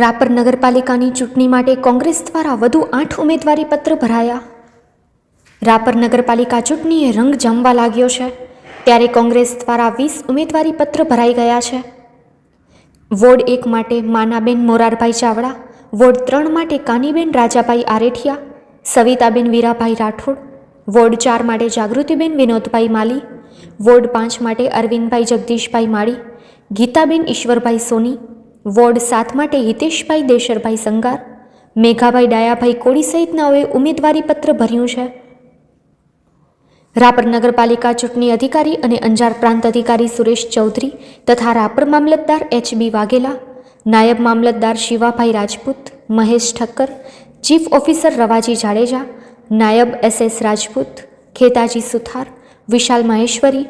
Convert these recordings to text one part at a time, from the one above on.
રાપર નગરપાલિકાની ચૂંટણી માટે કોંગ્રેસ દ્વારા વધુ આઠ ઉમેદવારી પત્ર ભરાયા. રાપર નગરપાલિકા ચૂંટણીએ રંગ જમવા લાગ્યો છે. ત્યારે કોંગ્રેસ દ્વારા વીસ ઉમેદવારી પત્ર ભરાઈ ગયા છે. વોર્ડ એક માટે માનાબેન મોરારભાઈ ચાવડા, વોર્ડ ત્રણ માટે કાનીબેન રાજાભાઈ આરેઠિયા, સવિતાબેન વીરાભાઈ રાઠોડ, વોર્ડ ચાર માટે જાગૃતિબેન વિનોદભાઈ માલી, વોર્ડ પાંચ માટે અરવિંદભાઈ જગદીશભાઈ માળી, ગીતાબેન ઈશ્વરભાઈ સોની વોર્ડ સાત માટે હિતેશભાઈ દેશરભાઈ સંગાર, મેઘાભાઈ ડાયાભાઈ કોળી સહિતનાઓએ ઉમેદવારીપત્ર ભર્યું છે. રાપર નગરપાલિકા ચૂંટણી અધિકારી અને અંજાર પ્રાંત અધિકારી સુરેશ ચૌધરી તથા રાપર મામલતદાર એચ બી વાઘેલા, નાયબ મામલતદાર શિવાભાઈ રાજપૂત, મહેશ ઠક્કર, ચીફ ઓફિસર રવાજી જાડેજા, નાયબ S S Rajput, Khetaji Suthar, Vishal Maheshwari,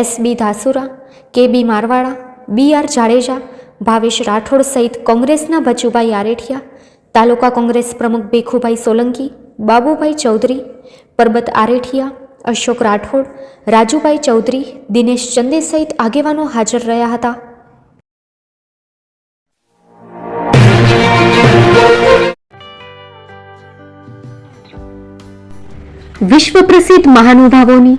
S B Dhasura, K B Marwada, B R Jadeja Bhavesh Rathod સહિત કોંગ્રેસના બચુભાઈ આરેઠિયા, તાલુકા કોંગ્રેસ પ્રમુખ ભીખુભાઈ સોલંકી, બાબુભાઈ ચૌધરી, પરબત આરેઠિયા, અશોક રાઠોડ, રાજુભાઈ ચૌધરી, દિનેશ ચંદે સહિત આગેવાનો હાજર રહ્યા હતા. વિશ્વ પ્રસિદ્ધ મહાનુભાવોની